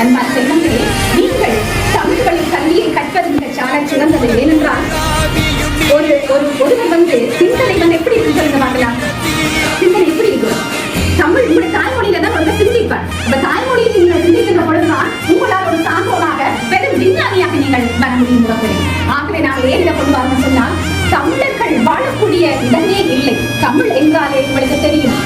உறவுகளே அன்பார் செல்வங்களே நீங்கள் தமிழ் வழி கல்வியை கற்பது மிக சாலை சிறந்தது ஏனென்றால் ஒரு ஒரு ஒருவர் வந்து சிந்தனை வந்து எப்படி இருக்கு சொல்லுங்க பார்க்கலாம். சிந்தனை எப்படி இருக்கும் தமிழ் உங்களுடைய தாய்மொழியில தான் வந்து சிந்திப்பார். அப்ப தாய்மொழியில் நீங்கள் சிந்திக்கிற பொழுதுதான் உங்களால் ஒரு சான்றோராக வெறும் விஞ்ஞானியாக நீங்கள் வர முடியும் ஆகவே நாங்கள் ஏன் இதை கொண்டு வரணும் சொன்னால் தமிழர்கள் வாழக்கூடிய இடமே இல்லை. தமிழ் என்றாலே உங்களுக்கு தெரியும்.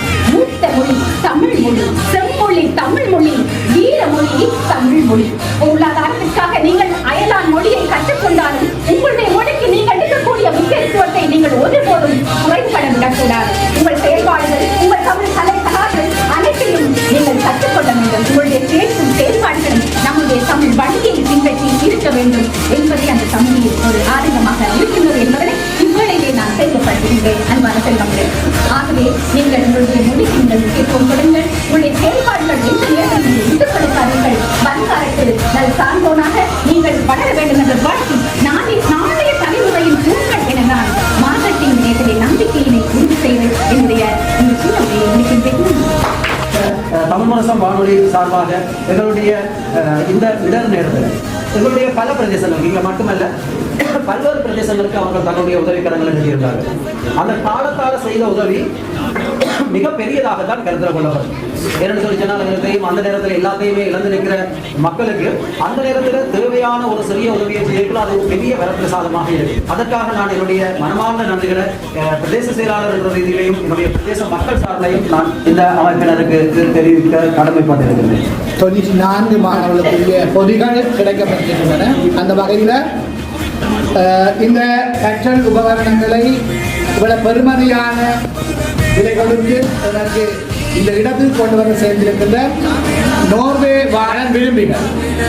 தமிழ் மொழி. பொருளாதாரத்திற்காக நீங்கள் அயலான் மொழியை கற்றுக்கொண்டாலும் உங்களுடைய மொழிக்கு நீங்கள் எடுக்கக்கூடிய முக்கியத்துவத்தை நீங்கள் ஒருபோதும் குறைபட விடக்கூடாது. உங்கள் செயல்பாடுகள் உங்கள் தமிழ் கலை கலாச்சாரம் அனைத்தையும் நீங்கள் கற்றுக்கொள்ள வேண்டும். உங்களுடைய பேசும் செயல்பாடுகளும் நம்முடைய தமிழ் வழியை பின்பற்றி இருக்க வேண்டும் என்பதை அந்த தமிழில் ஒரு ஆரம்பமாக இருக்கின்றது என்பதனை இவ்வேளையிலே நான் செய்யப்படுகின்றேன் அன்பான செல்வங்களே ஆகவே நீங்கள் உங்களுடைய மொழிக்கு நீங்கள் முக்கியத்துவம் வளர வேண்டும் என்ற வாழ்க்கை நாளை நாளைய தலைமுறையின் தூண்கள் என நான் மாதத்தின் நேரத்திலே நம்பிக்கையினை உறுதி செய்வது என்னுடைய இந்த சூழ்நிலையை முடிக்கின்றேன் தமிழ்மரசம் வானொலி சார்பாக எங்களுடைய இந்த இடர் நேரத்தில் எங்களுடைய பல பிரதேசங்கள் இங்கே மட்டுமல்ல பல்வேறு பிரதேசங்களுக்கு அவர்கள் தன்னுடைய உதவிக்கரங்களை செய்திருந்தார்கள் அந்த காலத்தால் செய்த உதவி மிக பெரியதாக தான் கருத்துல கொள்ளப்படும் என்னன்னு சொல்லி சொன்னால் நேரத்தையும் அந்த நேரத்தில் எல்லாத்தையுமே இழந்து நிற்கிற மக்களுக்கு அந்த நேரத்தில் தேவையான ஒரு சிறிய உதவியை செய்யலாம் அது ஒரு பெரிய வரப்பிரசாதமாக இருக்கு. அதற்காக நான் என்னுடைய மனமார்ந்த நன்றிகளை பிரதேச செயலாளர் என்ற ரீதியிலையும் என்னுடைய பிரதேச மக்கள் சார்பிலையும் நான் இந்த அமைப்பினருக்கு தெரிவிக்க கடமைப்பட்டிருக்கிறேன். தொண்ணூற்றி நான்கு மாணவர்களுக்குரிய பொதிகள் கிடைக்கப்பட்டிருக்கின்றன. அந்த வகையில் இந்த கற்றல் உபகரணங்களை இவ்வளவு பெருமதியான விலை கொடுத்து எனக்கு இந்த இடத்தில் கொண்டு வர சேர்ந்திருக்கின்ற நோர்வே வாழ விரும்பினர்.